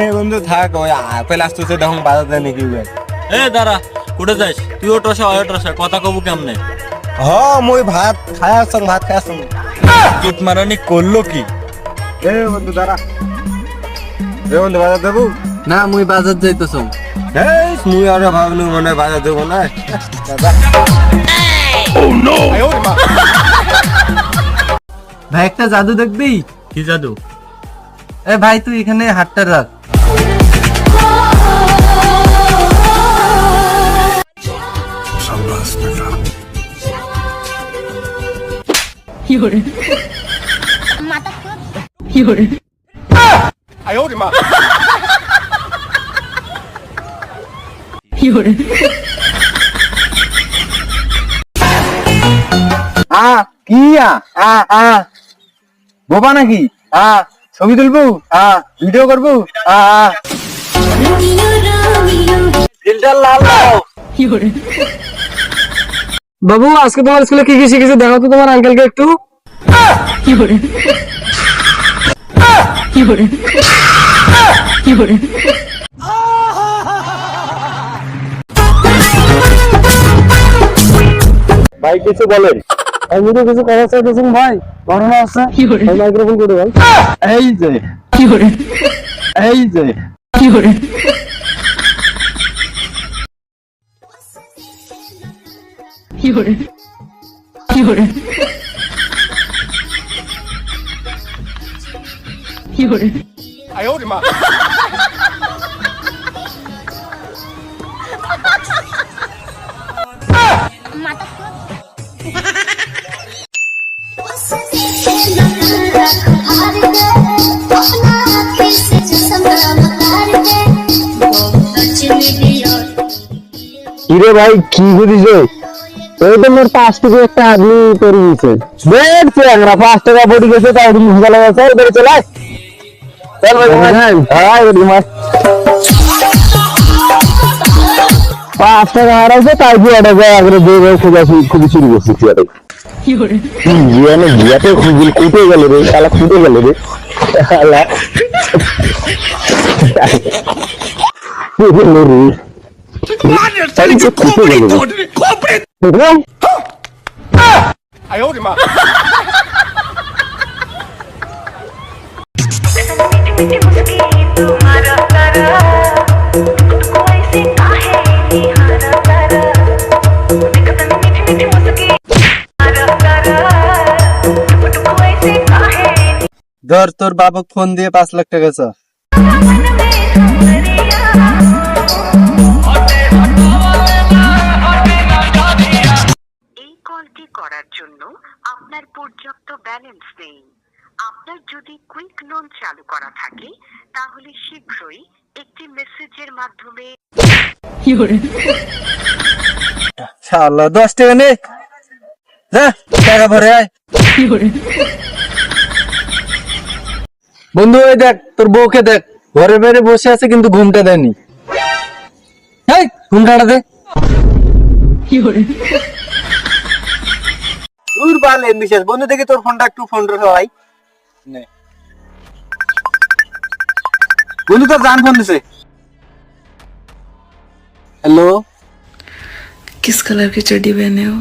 এ বন্ধু থাক ওই আপেল আসতেছে তখন বাজার দেয় নাকি এ দাঁড়া কুটে যাস? তুইও টসা অয় টসা কথা কবু কেমনে? হ মুই ভাত খায় আসং ভাত খায় আসং চিত মারানি করল কি? এ বন্ধু দাঁড়া। এ বন্ধু বাজার দেবো? না মুই বাজার যাইতেছ। এই মুই আরে ভাবলু মনে বাজার দেবো না। ভাই একটা জাদু দেখবি? কি জাদু? এ ভাই তুই এখানে হাতটা রাখ। কি আ? নাকি? আ। ছবি তুলবো? আ ভিডিও করব? ফিল্টার লাল বাবু আজকে তোমার স্কুলে কি কি শিখেছে? দেখো তো তোমার আঙ্কেলকে একটু। ভাই কিছু বলেন। আমি তো কিছু কথা চাইতেছেন ভাই ঘটনা আছে। মাইক্রোফোন করে? বল এই যে। এই যে। কিরে? ভাই কি বুঝিস ওই তো মোর পাঁচ টাকা একটা আদমি করে দিয়েছে দেখছে আমরা পাঁচ টাকা পড়ে গেছে তাই ওদিন ভালো আছে ওদের চলে আয়। চল ভাই হ্যাঁ মাস পাঁচ টাকা হারাইছে তাই কি অর্ডার যায় আগে যে ভাই খোঁজা খুবই শুরু করছি চেয়ারে জিয়ানে জিয়াতে খুঁজিল কুটে গেল রে শালা কুটে গেল রে। শালা। ধর তোর বাবা ফোন দিয়ে পাঁচ লাখ টাকা চা পর্যাপ্ত ব্যালেন্স নেই। আপনার যদি কুইক লোন চালু করা থাকে তাহলে শীঘ্রই একটি মেসেজের মাধ্যমে শালা দশ টাকা নে। যা টাকা ভরে আয়। বন্ধু ওই দেখ তোর বউকে দেখ। ঘরে বাইরে বসে আছে কিন্তু ঘুমটা দেয়নি। এই ঘুমটাটা দে। দূর বালে বিশেষ বন্ধু দেখি তোর ফোনটা একটু ফোন রে ভাই নে। বন্ধু তোর জান ফোন দিছে হ্যালো किस कलर की चड्डी पहने हो